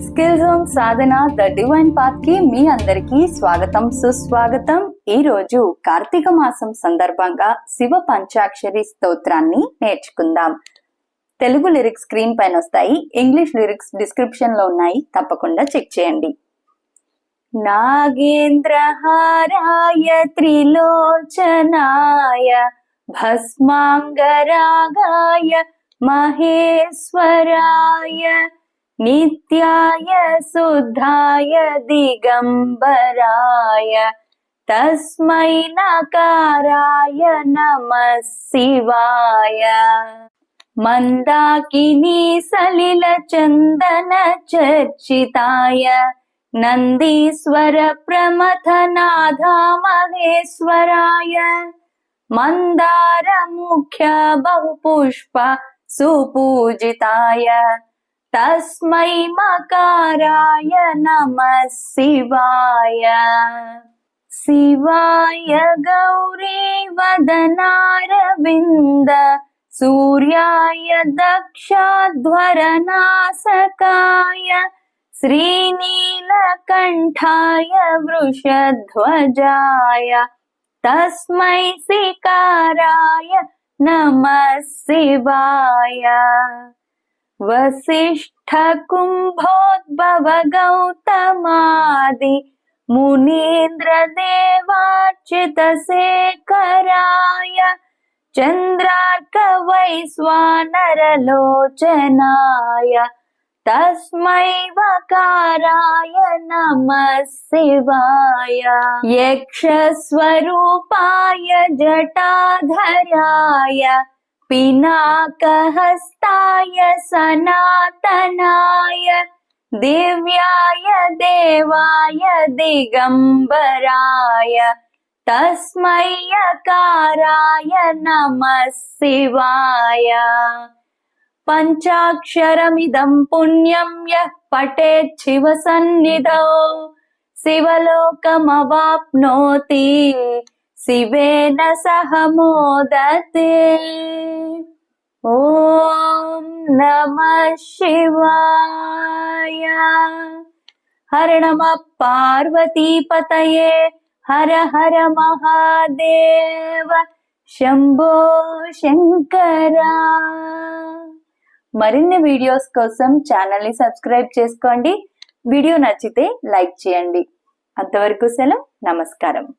Skill zone Sadhana the divine పాత్కి మీ అందరికీ స్వాగతం సుస్వాగతం. ఈ రోజు కార్తీక మాసం సందర్భంగా శివ పంచాక్షరి స్తోత్రాన్ని నేర్చుకుందాం. తెలుగు లిరిక్స్ స్క్రీన్ పైన వస్తాయి. ఇంగ్లీష్ లిరిక్స్ డిస్క్రిప్షన్లో ఉన్నాయి. తప్పకుండా చెక్ చేయండి. నాగేంద్రహారాయ త్రిలోచనాయ భస్మాంగరాగాయ మహేశ్వరాయ नित्याय शुद्धाय दिगम्बराय तस्मै नकाराय नमः शिवाय। मन्दाकिनी सलिलचन्दनचर्चिताय नन्दीश्वर प्रमथनाधा महेश्वराय। मन्दारमुख्य बहुपुष्प सुपूजिताय। तस्मै मकाराय नमः शिवाय। शिवाय गौरी वदनारविन्द, सूर्याय दक्षाध्वरनासकाय श्रीनीलकण्ठाय वृषध्वजाय। तस्मै सिकाराय नमः शिवाय। वसिष्ठकुम्भोद्भव गौतमादि मुनीन्द्रदेवार्चितशेखराय चन्द्रार्कवैश्वानरलोचनाय तस्मै वकाराय नमः शिवाय। यक्षस्वरूपाय जटाधराय पिनाकहस्ताय सनातनाय दिव्याय देवाय दिगम्बराय तस्मै यकाराय नमः शिवाय पञ्चाक्षरमिदं पुण्यं यः पठेत् शिवसन्निधौ शिवलोकमवाप्नोति शिवेन सह मोदते ॐ నమ శివాయ హర నమ పార్వతీపతయే హర హర మహాదేవ శంభో శంకర మరిన్ని వీడియోస్ కోసం ఛానల్ని సబ్స్క్రైబ్ చేసుకోండి. వీడియో నచ్చితే లైక్ చేయండి. అంతవరకు సెలవు. నమస్కారం.